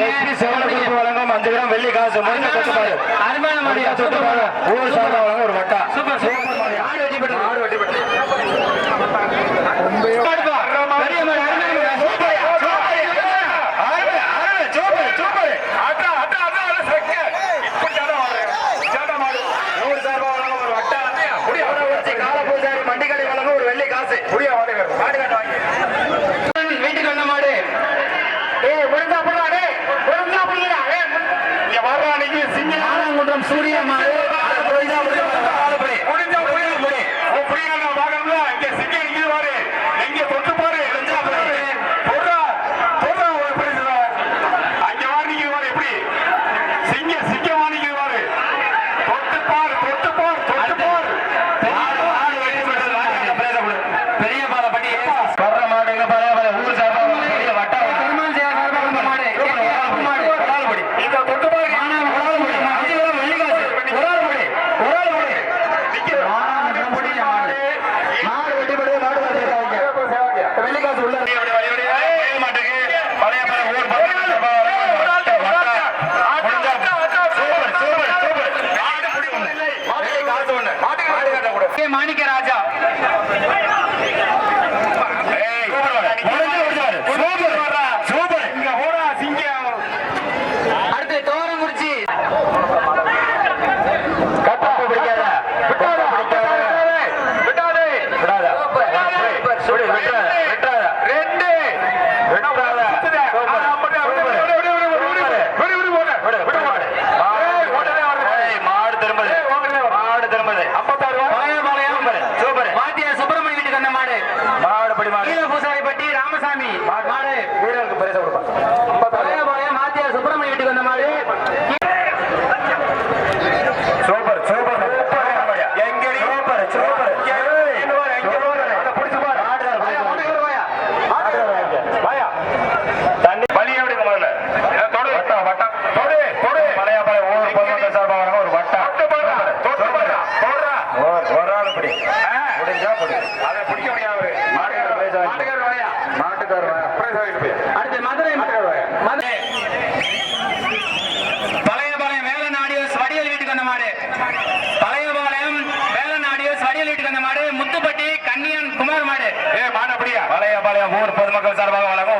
வெற்றி செவனக்குறிப்பு வழங்கும் அஞ்சு கிராம் வெள்ளி காசு முடிஞ்ச சொட்டு அருமையான ஒரு வட்டா. சூப்பர். பெரிய El Salvador.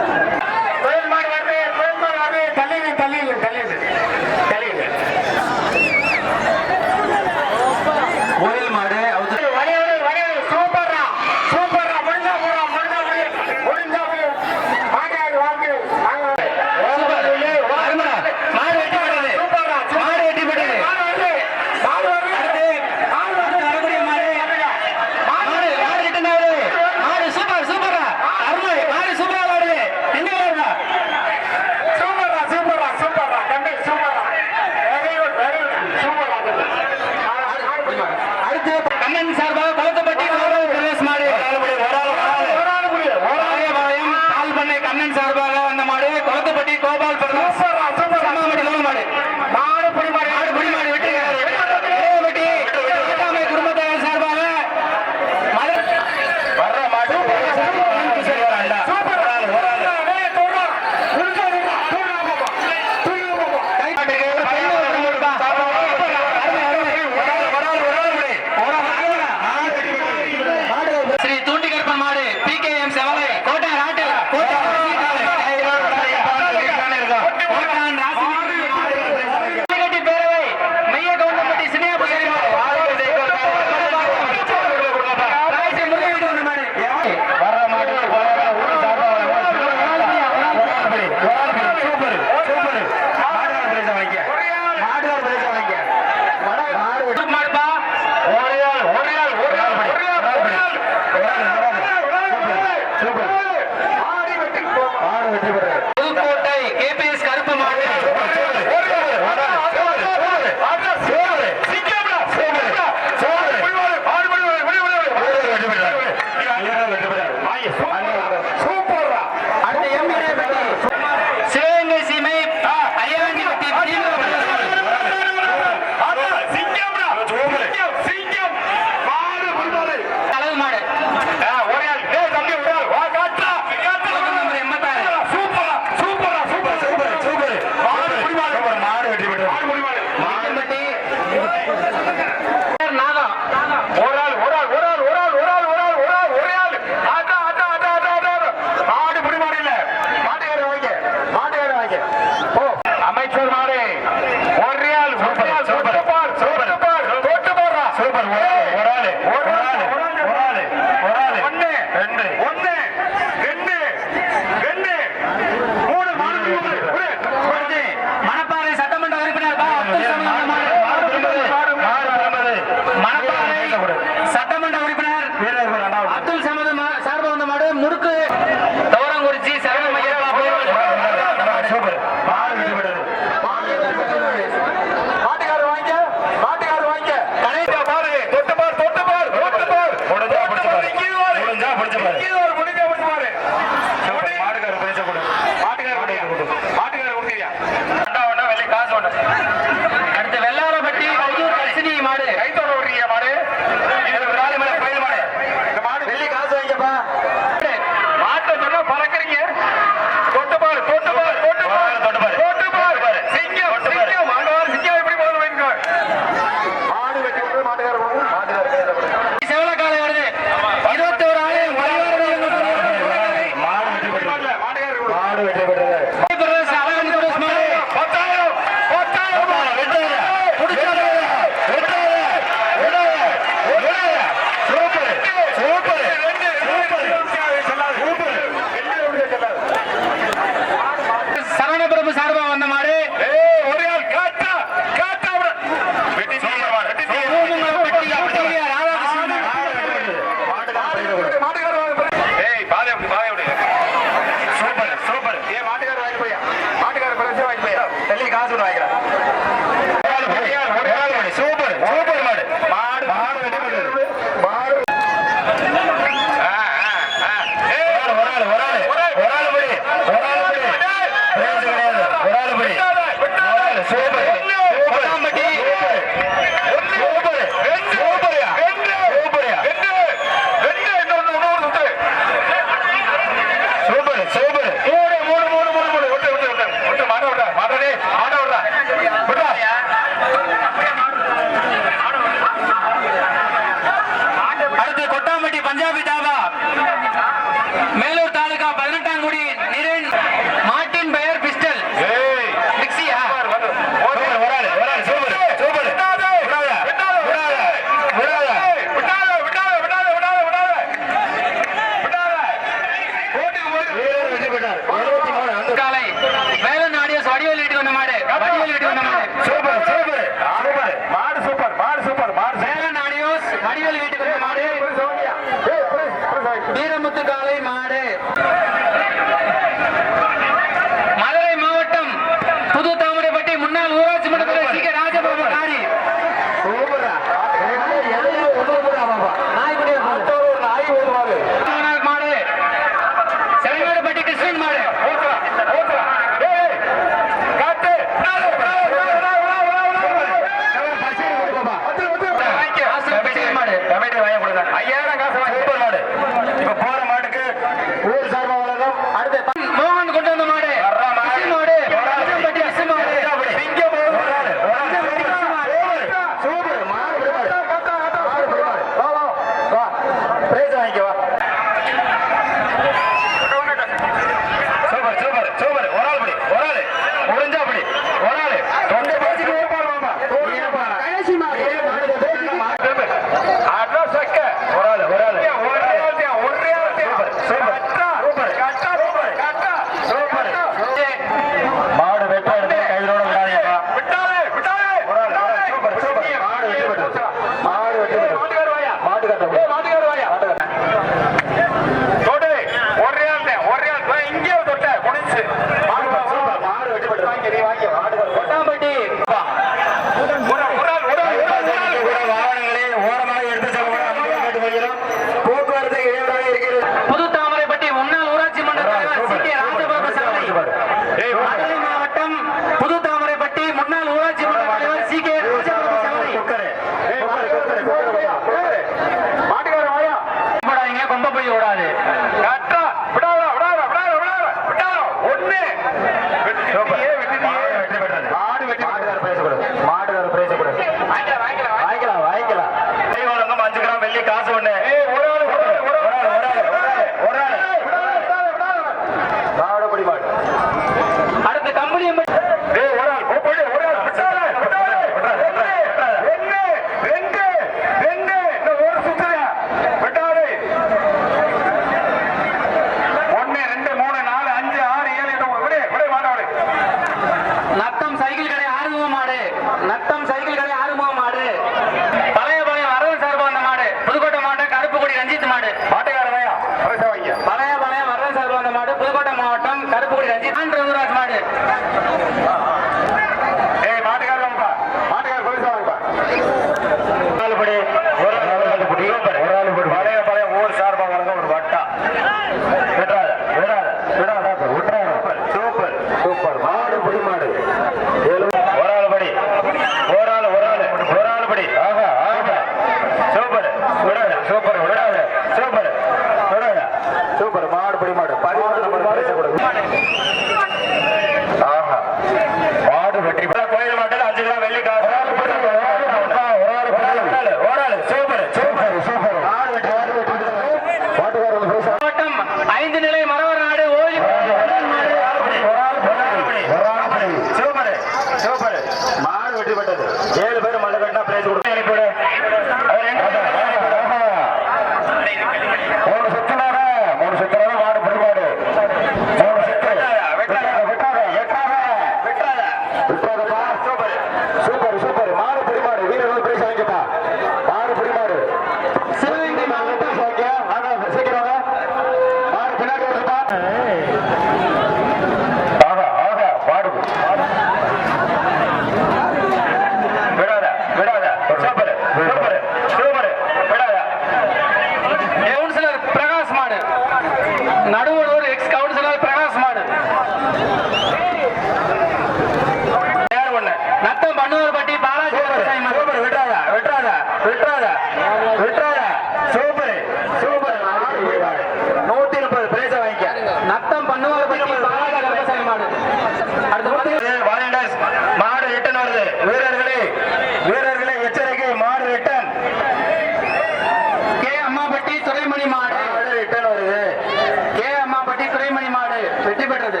வெற்றி பெற்றது.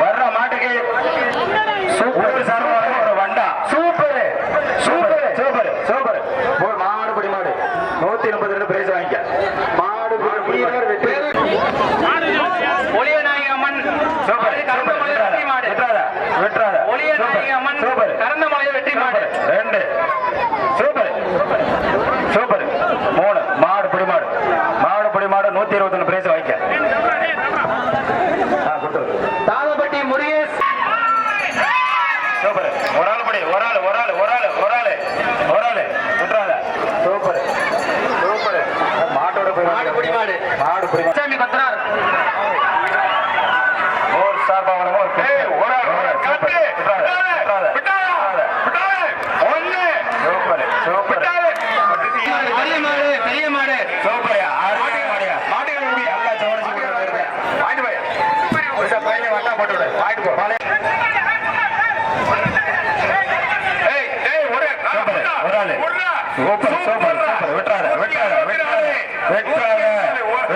வர்ற மாட்டுக்கு சூப்பர். சார் ஒரு வண்டா. சூப்பர். சூப்பர். சூப்பர். சூப்பர். ஒரு மாடு படி மாடு. நூத்தி எண்பது ரெண்டு பிரைஸ் வாங்கிக்க. மாடு வெற்றி மாடு. ரெண்டு. சூப்பர். சூப்பர்.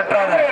பெற்றார்கள்